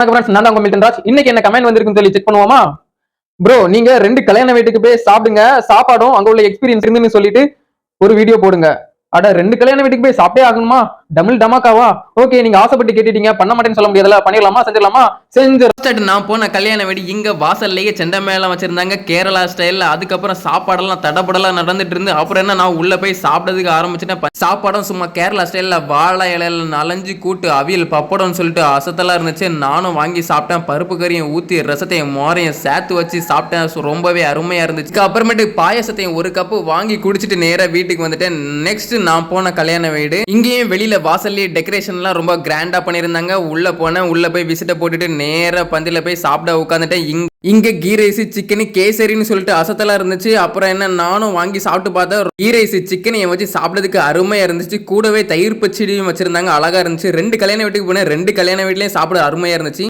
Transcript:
வணக்கம் ஃப்ரெண்ட்ஸ் நான் தான் உங்க மில்டன் ராஜ். இன்னைக்கு என்ன கமெண்ட் வந்திருக்குன்னு சொல்லி செக் பண்ணுவோமா? ப்ரோ நீங்க ரெண்டு கல்யாண வீட்டுக்கு போய் சாப்பிடுங்க. சாப்பாடும் அங்க உள்ள எக்ஸ்பீரியன்ஸ் இருந்துன்னு சொல்லிட்டு ஒரு வீடியோ போடுங்க. அட ரெண்டு கல்யாண வீட்டுக்கு போய் சாப்பிட்டே ஆகணுமா? டபுள் டமாக்காவா? ஓகே நீங்க ஆசைப்பட்டு கேட்டுட்டீங்க. பண்ண மாட்டேன்னு சொல்ல முடியாதுல பண்ணிடலாமா? செஞ்சிடலாமா? செஞ்சு நான் போன கல்யாண வீடு இங்க வாசல்லையே செண்டை மேளம் வச்சிருந்தாங்க. கேரளா ஸ்டைல்ல அதுக்கப்புறம் சாப்பாடெல்லாம் தடப்படலாம் நடந்துட்டு இருந்து அப்புறம் என்ன நான் உள்ள போய் சாப்பிட்டதுக்கு ஆரம்பிச்சுட்டேன். சாப்பாடும் சும்மா கேரளா ஸ்டைல்ல வாழை இலையில நலஞ்சு கூட்டு அவியல் பப்படம்னு சொல்லிட்டு அசத்தலா இருந்துச்சு. நானும் வாங்கி சாப்பிட்டேன். பருப்பு கறியும் ஊத்தி ரசத்தையும் மோரையும் சேர்த்து வச்சு சாப்பிட்டேன். ரொம்பவே அருமையா இருந்துச்சு. அப்புறமேட்டு பாயசத்தையும் ஒரு கப்பு வாங்கி குடிச்சிட்டு நேரா வீட்டுக்கு வந்துட்டேன். நெக்ஸ்ட் நான் போன கல்யாண வீடு. இங்கேயும் வெளியில வாசல்லே டெக்கரேஷன்லாம் ரொம்ப கிராண்டா பண்ணியிருந்தாங்க. உள்ள போனேன். உள்ள போய் விசிட்ட போட்டுட்டு நேராக பந்தில போய் சாப்பிட உட்காந்துட்டேன். இங்க இங்க கீ ரைஸ் சிக்கன் கேசரின்னு சொல்லிட்டு அசத்தலா இருந்துச்சு. அப்புறம் என்ன நானும் வாங்கி சாப்பிட்டு பார்த்தா கீ ரைஸ் சிக்கனையும் வச்சு சாப்பிட்டதுக்கு அருமையா இருந்துச்சு. கூடவே தயிர் பச்சடியும் வச்சிருந்தாங்க. அழகா இருந்துச்சு. ரெண்டு கல்யாண வீட்டுக்கு போனேன். ரெண்டு கல்யாண வீட்லயும் சாப்பிட அருமையா இருந்துச்சு.